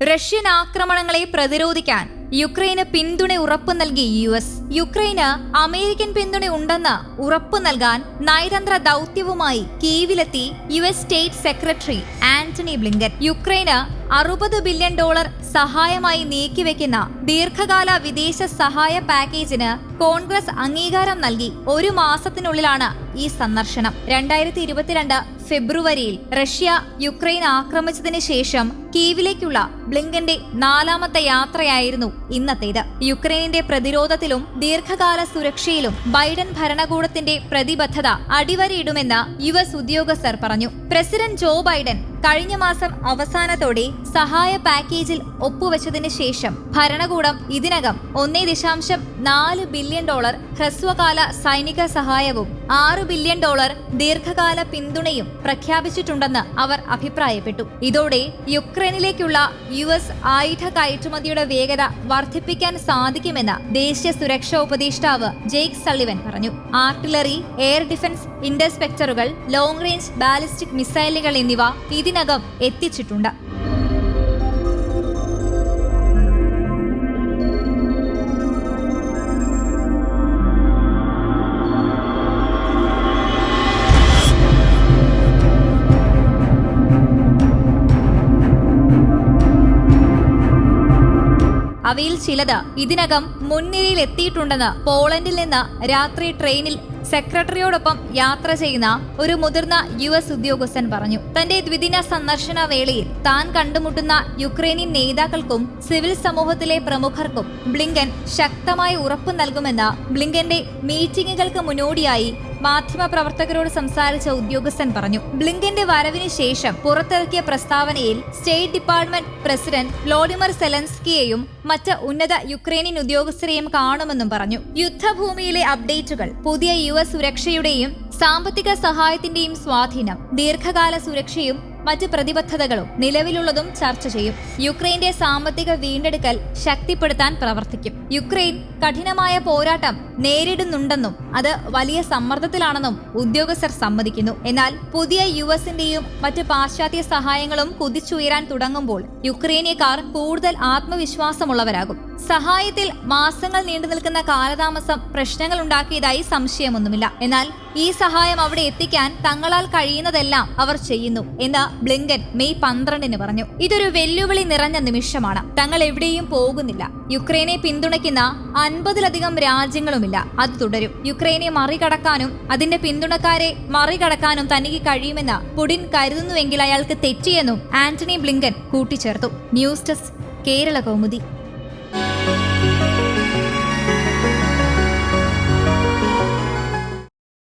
Russian ആക്രമണങ്ങളെ പ്രതിരോധിക്കാൻ യുക്രൈന് പിന്തുണ ഉറപ്പു നൽകി യു എസ്. യുക്രൈന് അമേരിക്കൻ പിന്തുണ ഉണ്ടെന്ന് ഉറപ്പു നൽകാൻ നയതന്ത്ര ദൗത്യവുമായി കീവിലെത്തി U S state secretary Antony Blinken. യുക്രൈന് അറുപത് ബില്യൺ ഡോളർ സഹായമായി നീക്കിവെക്കുന്ന ദീർഘകാല വിദേശ സഹായ പാക്കേജിന് കോൺഗ്രസ് അംഗീകാരം നൽകി. ഒരു മാസത്തിനുള്ളിലാണ് ഈ സന്ദർശനം. രണ്ടായിരത്തി ഇരുപത്തിരണ്ട് ഫെബ്രുവരിയിൽ റഷ്യ യുക്രൈൻ ആക്രമിച്ചതിന് ശേഷം കീവിലേക്കുള്ള ബ്ലിങ്കന്റെ നാലാമത്തെ യാത്രയായിരുന്നു ഇന്നത്തേത്. യുക്രൈനിന്റെ പ്രതിരോധത്തിലും ദീർഘകാല സുരക്ഷയിലും ബൈഡൻ ഭരണകൂടത്തിന്റെ പ്രതിബദ്ധത അടിവരയിടുമെന്ന് യു എസ് ഉദ്യോഗസ്ഥർ പറഞ്ഞു. പ്രസിഡന്റ് ജോ ബൈഡൻ കഴിഞ്ഞ മാസം അവസാനത്തോടെ സഹായ പാക്കേജിൽ ഒപ്പുവെച്ചതിന് ശേഷം ഭരണകൂടം ഇതിനകം ഒന്നേ ദശാംശം നാല് ബില്യൺ ഡോളർ ഹ്രസ്വകാല സൈനിക സഹായവും ആറ് ബില്യൺ ഡോളർ ദീർഘകാല പിന്തുണയും പ്രഖ്യാപിച്ചിട്ടുണ്ടെന്ന് അവർ അഭിപ്രായപ്പെട്ടു. ഇതോടെ യുക്രൈനിലേക്കുള്ള യു എസ് ആയുധ കയറ്റുമതിയുടെ വേഗത വർദ്ധിപ്പിക്കാൻ സാധിക്കുമെന്ന് ദേശീയ സുരക്ഷാ ഉപദേഷ്ടാവ് ജെയ്ക് സള്ളിവൻ പറഞ്ഞു. ആർട്ടിലറി എയർ ഡിഫൻസ് ഇന്റർസ്പെക്ടറുകൾ ലോങ് റേഞ്ച് ബാലിസ്റ്റിക് മിസൈലുകൾ എന്നിവ ഇതിനകം എത്തിച്ചിട്ടുണ്ട്. അവയിൽ ചിലത് ഇതിനകം മുൻനിരയിൽ എത്തിയിട്ടുണ്ടെന്ന് പോളണ്ടിൽ നിന്ന് രാത്രി ട്രെയിനിൽ സെക്രട്ടറിയോടൊപ്പം യാത്ര ചെയ്യുന്ന ഒരു മുതിർന്ന യു എസ് ഉദ്യോഗസ്ഥൻ പറഞ്ഞു. തന്റെ ദ്വിദിന സന്ദർശന വേളയിൽ താൻ കണ്ടുമുട്ടുന്ന യുക്രൈനിയൻ നേതാക്കൾക്കും സിവിൽ സമൂഹത്തിലെ പ്രമുഖർക്കും ബ്ലിങ്കൻ ശക്തമായ ഉറപ്പ് നൽകുമെന്ന് ബ്ലിങ്കന്റെ മീറ്റിംഗുകൾക്ക് മുന്നോടിയായി മാധ്യമപ്രവർത്തകരോട് സംസാരിച്ച ഉദ്യോഗസ്ഥൻ പറഞ്ഞു ബ്ലിങ്കന്റെ വരവിന് ശേഷം പുറത്തിറക്കിയ പ്രസ്താവനയിൽ സ്റ്റേറ്റ് ഡിപ്പാർട്ട്മെന്റ് പ്രസിഡന്റ് വ്ളോഡിമർ സെലൻസ്കിയെയും മറ്റ് ഉന്നത യുക്രൈനിയൻ ഉദ്യോഗസ്ഥരെയും കാണുമെന്നും പറഞ്ഞു. യുദ്ധഭൂമിയിലെ അപ്ഡേറ്റുകൾ പുതിയ യു സുരക്ഷയുടെയും സാമ്പത്തിക സഹായത്തിന്റെയും സ്വാധീനം ദീർഘകാല സുരക്ഷയും മറ്റ് പ്രതിബദ്ധതകളും നിലവിലുള്ളതും ചർച്ച ചെയ്യും. യുക്രൈന്റെ സാമ്പത്തിക വീണ്ടെടുക്കൽ ശക്തിപ്പെടുത്താൻ പ്രവർത്തിക്കും. യുക്രൈൻ കഠിനമായ പോരാട്ടം നേരിടുന്നുണ്ടെന്നും അത് വലിയ സമ്മർദ്ദത്തിലാണെന്നും ഉദ്യോഗസ്ഥർ സമ്മതിക്കുന്നു. എന്നാൽ പുതിയ യു എസിന്റെയും മറ്റ് പാശ്ചാത്യ സഹായങ്ങളും കുതിച്ചുയരാൻ തുടങ്ങുമ്പോൾ യുക്രൈനിയക്കാർ കൂടുതൽ ആത്മവിശ്വാസമുള്ളവരാകും. സഹായത്തിൽ മാസങ്ങൾ നീണ്ടു നിൽക്കുന്ന കാലതാമസം പ്രശ്നങ്ങൾ ഉണ്ടാക്കിയതായി സംശയമൊന്നുമില്ല. എന്നാൽ ഈ സഹായം അവിടെ എത്തിക്കാൻ തങ്ങളാൽ കഴിയുന്നതെല്ലാം അവർ ചെയ്യുന്നു എന്ന് ബ്ലിങ്കൻ മെയ് പന്ത്രണ്ടിന് പറഞ്ഞു. ഇതൊരു വെല്ലുവിളി നിറഞ്ഞ നിമിഷമാണ്. തങ്ങൾ എവിടെയും പോകുന്നില്ല. യുക്രൈനെ പിന്തുണയ്ക്കുന്ന അൻപതിലധികം രാജ്യങ്ങളുമില്ല. അത് തുടരും. യുക്രൈനെ മറികടക്കാനും അതിന്റെ പിന്തുണക്കാരെ മറികടക്കാനും തനിക്ക് കഴിയുമെന്ന് പുടിൻ കരുതുന്നുവെങ്കിൽ അയാൾക്ക് തെറ്റിയെന്നും ആന്റണി ബ്ലിങ്കൻ കൂട്ടിച്ചേർത്തു. News desk Kerala Kaumudi.